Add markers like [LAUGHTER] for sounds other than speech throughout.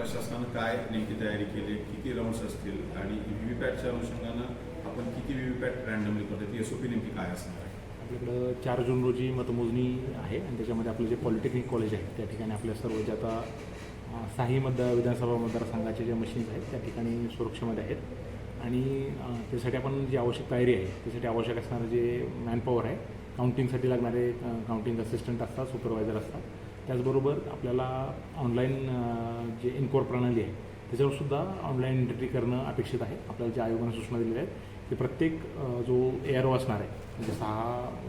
काय नेमकी तयारी केली किती राऊंड्स असतील आणि व्ही व्ही पॅटच्या अनुषंगानं आपण किती व्ही व्ही पॅट रँडमली करतो ती एस ओ पी नेमकी काय असणार आहे? आपल्याकडं चार जून रोजी मतमोजणी आहे आणि त्याच्यामध्ये आपलं जे पॉलिटेक्निक कॉलेज आहे त्या ठिकाणी आपल्या सर्व जे आता साही मतदार विधानसभा मतदारसंघाचे ज्या मशीन्स आहेत त्या ठिकाणी सुरक्षेमध्ये आहेत. आणि त्यासाठी आपण जी आवश्यक तयारी आहे त्यासाठी आवश्यक असणारं जे मॅनपॉवर आहे काउंटिंगसाठी लागणारे काउंटिंग असिस्टंट असतात सुपरवायझर असतात. त्याचबरोबर आपल्याला ऑनलाईन जे इनकोर प्रणाली आहे त्याच्यावर सुद्धा ऑनलाईन एंट्री करणं अपेक्षित आहे. आपल्याला ज्या आयोगानं सूचना दिलेल्या आहेत की प्रत्येक जो ए आर ओ असणार आहे म्हणजे सहा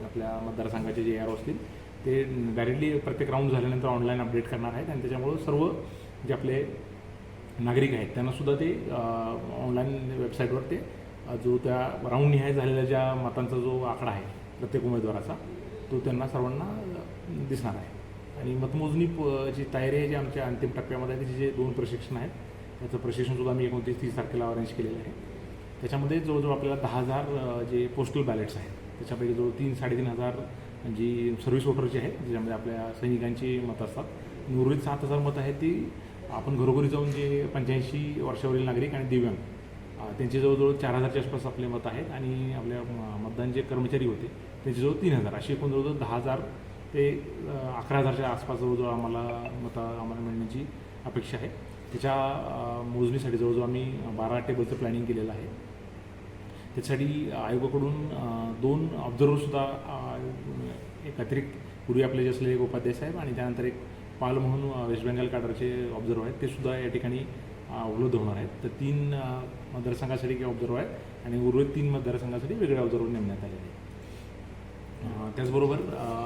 आपल्या मतदारसंघाचे जे ए आर ओ असतील ते डायरेक्टली प्रत्येक राऊंड झाल्यानंतर ऑनलाईन अपडेट करणार आहेत. आणि त्याच्यामुळं सर्व जे आपले नागरिक आहेत त्यांनासुद्धा ते ऑनलाईन वेबसाईटवर ते जो त्या राऊंड निहाय झालेल्या ज्या मतांचा जो आकडा आहे प्रत्येक उमेदवाराचा तो त्यांना सर्वांना दिसणार आहे. आणि मतमोजणी प- जी तयारी आहे जी आमच्या अंतिम टप्प्यामध्ये आहे त्याचे जे दोन प्रशिक्षण आहेत त्याचं प्रशिक्षणसुद्धा आम्ही एकोणतीस तीस तारखेला अरेंज केलेलं आहे. त्याच्यामध्ये जवळजवळ आपल्याला दहा हजार जे पोस्टल बॅलेट्स आहेत त्याच्यापैकी जवळ तीन साडेतीन हजार जी सर्व्हिस वोटरची आहेत ज्याच्यामध्ये आपल्या सैनिकांची मतं असतात. उर्वरित सात हजार मतं आहेत ती आपण घरोघरी जाऊन जे पंच्याऐंशी वर्षावरील नागरिक आणि दिव्यांग त्यांचे जवळजवळ चार हजारच्या आसपास आपले मत आहेत आणि आपल्या म- मतदान जे कर्मचारी होते त्यांचे जवळ तीन हजार अशी एकूण जवळजवळ दहा हजार ते अकरा हजारच्या आसपास जवळजवळ आम्हाला मता आम्हाला मिळण्याची अपेक्षा आहे. त्याच्या मोजणीसाठी जवळजवळ आम्ही बारा टेबलचं प्लॅनिंग केलेलं आहे. त्यासाठी आयोगाकडून दोन ऑब्झर्वरसुद्धा एक अतिरिक्त पूर्वी आपले जे असलेले एक उपाध्याय साहेब आणि त्यानंतर एक पाल म्हणून वेस्ट बेंगाल काडरचे ऑब्झर्वर आहेत ते सुद्धा या ठिकाणी उपलब्ध होणार आहेत. तर तीन मतदारसंघासाठी काही ऑब्झर्वर आहेत आणि उर्वरित तीन मतदारसंघासाठी वेगळे ऑब्झर्वर नेमण्यात आलेले आहेत. त्याचबरोबर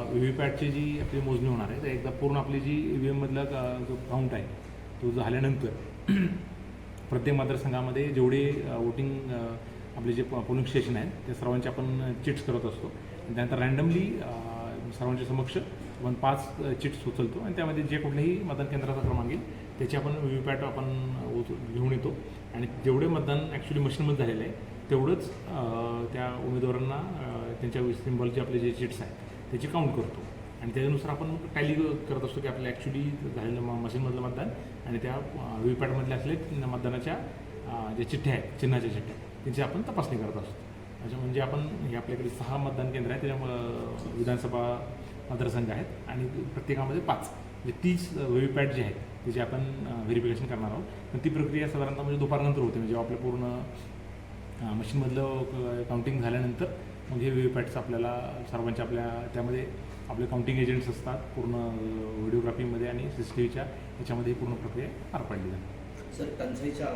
व्ही व्ही पॅटची जी आपली मोजणी होणार आहे तर एकदा पूर्ण आपली जी ई व्ही एममधला जो काउंट आहे तो झाल्यानंतर [CLEARS THROAT] प्रत्येक मतदारसंघामध्ये जेवढे वोटिंग आपले जे पोलिंग स्टेशन आहेत त्या सर्वांचे आपण चिट्स करत असतो. त्यानंतर रँडमली सर्वांच्या समक्ष आपण पाच चिट्स उचलतो आणि त्यामध्ये जे कुठल्याही मतदान केंद्राचा क्रमांक येईल त्याची आपण व्ही व्ही पॅट आपण घेऊन येतो. आणि जेवढे मतदान ॲक्च्युली मशीनमध्ये झालेलं आहे तेवढंच त्या उमेदवारांना त्यांच्या सिम्बॉलचे आपले जे चिट्स आहेत त्याची काउंट करतो. आणि त्याच्यानुसार आपण टॅली करत असतो की आपल्या ॲक्च्युली झालेलं म मशीनमधलं मतदान आणि त्या व्ही पॅटमधले असले मतदानाच्या ज्या चिठ्ठ्या आहेत चिन्हाच्या चिठ्ठ्या त्यांची आपण तपासणी करत असतो. अच्छा म्हणजे आपण हे आपल्याकडे सहा मतदान केंद्र आहे त्याच्यामुळं विधानसभा मतदारसंघ आहेत आणि प्रत्येकामध्ये पाच. म्हणजे तीस व्हीव्हीपॅट पॅट जे आहेत त्याची आपण व्हेरिफिकेशन करणार आहोत. पण ती प्रक्रिया साधारणतः म्हणजे दुपारनंतर होते. म्हणजे आपलं पूर्ण मशीनमधलं काउंटिंग झाल्यानंतर म्हणजे मग हे व्हीव्हीपॅट्स आपल्याला सर्वांच्या आपल्या त्यामध्ये आपले काउंटिंग एजंट्स असतात. पूर्ण व्हिडिओग्राफीमध्ये आणि सी सी टी व्हीच्या याच्यामध्ये पूर्ण प्रक्रिया पार पाडली जाते. सर टंचाईच्या